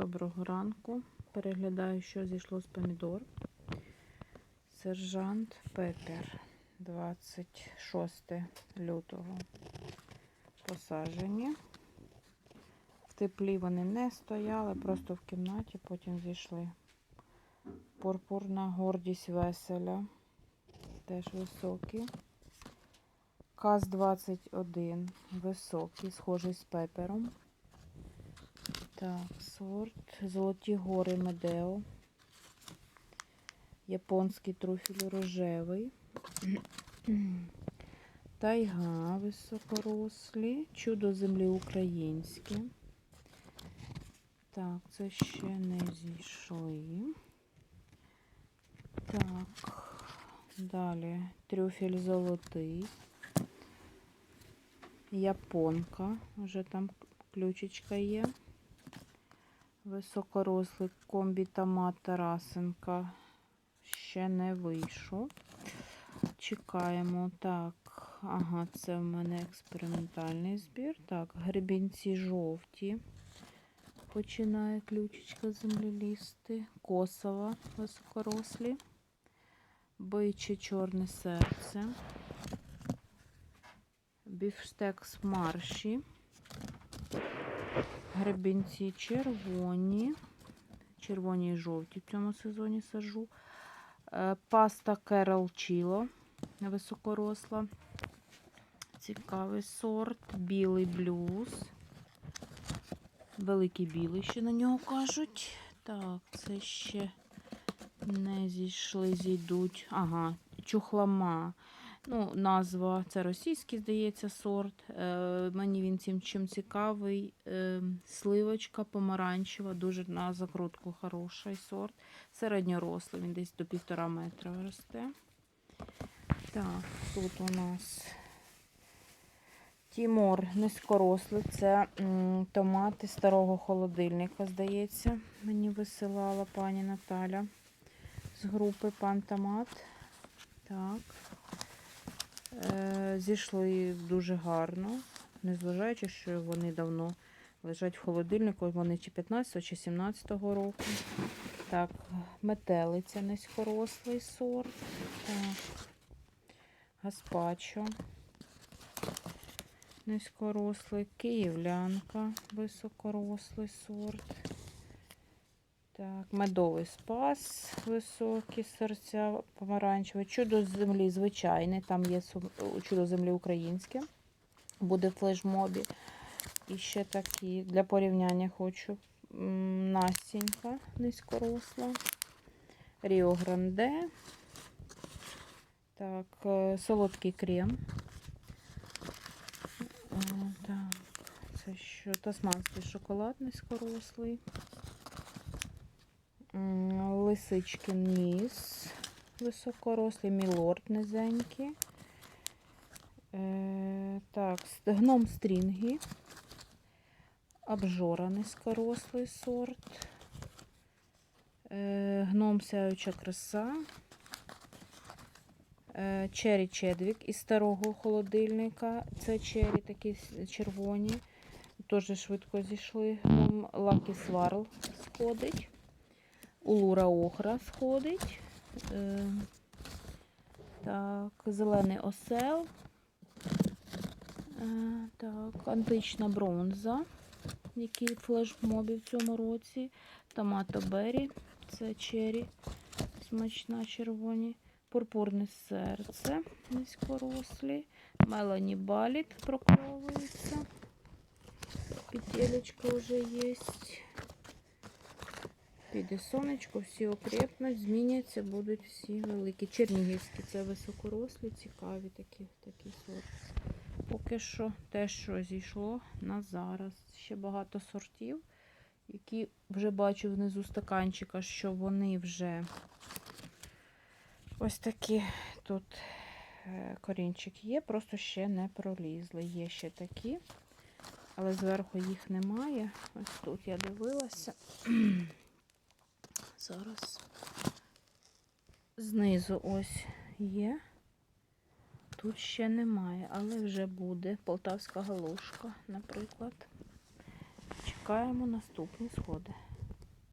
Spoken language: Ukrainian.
Доброго ранку. Переглядаю, що зійшло з помідор. Сержант Пепер. 26 лютого посаджені. В теплі вони не стояли, просто в кімнаті, потім зійшли. Пурпурна гордість веселя. Теж високі. КАЗ-21 високий, схожий з пепером. Так, сорт. Золоті гори Медео. Японський труфіль рожевий. Тайга високорослі. Чудо землі українське. Так, це ще не зійшли. Так, далі трюфель золотий. Японка. Вже там ключечка є. Високорослий комбі томат Тарасенка ще не вийшов. Чекаємо. Так, ага, це в мене експериментальний збір. Так, гребінці жовті. Починає ключечка землі лізти. Косова високорослі. Биче чорне серце. Біфштекс марші. Гребінці червоні. Червоні і жовті в цьому сезоні сажу. Е, Паста Керол Чіло високоросла. Цікавий сорт. Білий блюз. Великий білий, ще на нього кажуть. Так, це ще не зійшли, зійдуть. Ага, чухлама. Ну, назва це російський, здається, сорт. Е, мені він цим чим цікавий. Е, сливочка помаранчева, дуже на закрутку хороший сорт. Середньорослий, він десь до півтора метра росте. Так, тут у нас Тімор низькорослий. Це м, томати старого холодильника, здається. Мені висилала пані Наталя з групи Пан Томат. Так. Е, Зійшли дуже гарно, незважаючи, що вони давно лежать в холодильнику, вони чи 15 чи 17 року. Так, метелиця низькорослий сорт. Так. Гаспачо. Низькорослий, київлянка, високорослий сорт. Так, медовий спас, високі серця, помаранчеве. Чудо землі звичайне, там є чудо землі українське. Буде в флешмобі. І ще такі для порівняння хочу. Настінька низькоросла. Ріо Гранде. Так, е, солодкий крем. Е, Так, це що? Тасманський шоколад низькорослий. М, Лисичкин ніс. Високорослий, мілорд низенький. Е, так, гном стрінгі. Обжора низькорослий сорт. Е, гном сяюча краса. Е, Чері Чедвік із старого холодильника. Це чері такі червоні. Теж швидко зійшли. Гном Лакі Сварл сходить. Улура Охра сходить. Е, так, зелений осел. Е, так, антична бронза, який флешмобі в цьому році. Томато Беррі, це чері, смачна червоні. Пурпурне серце низькорослі. Мелані Баліт прокльовується. Петелечка вже є. Піде сонечко, всі окрепнуть, зміняться, будуть всі великі. Чернігівські це високорослі, цікаві такі, такі сорти. Поки що те, що зійшло на зараз. Ще багато сортів, які вже бачу внизу стаканчика, що вони вже ось такі тут е, корінчик є, просто ще не пролізли. Є ще такі, але зверху їх немає. Ось тут я дивилася. Зараз знизу ось є. Тут ще немає, але вже буде полтавська галушка, наприклад. Чекаємо наступні сходи.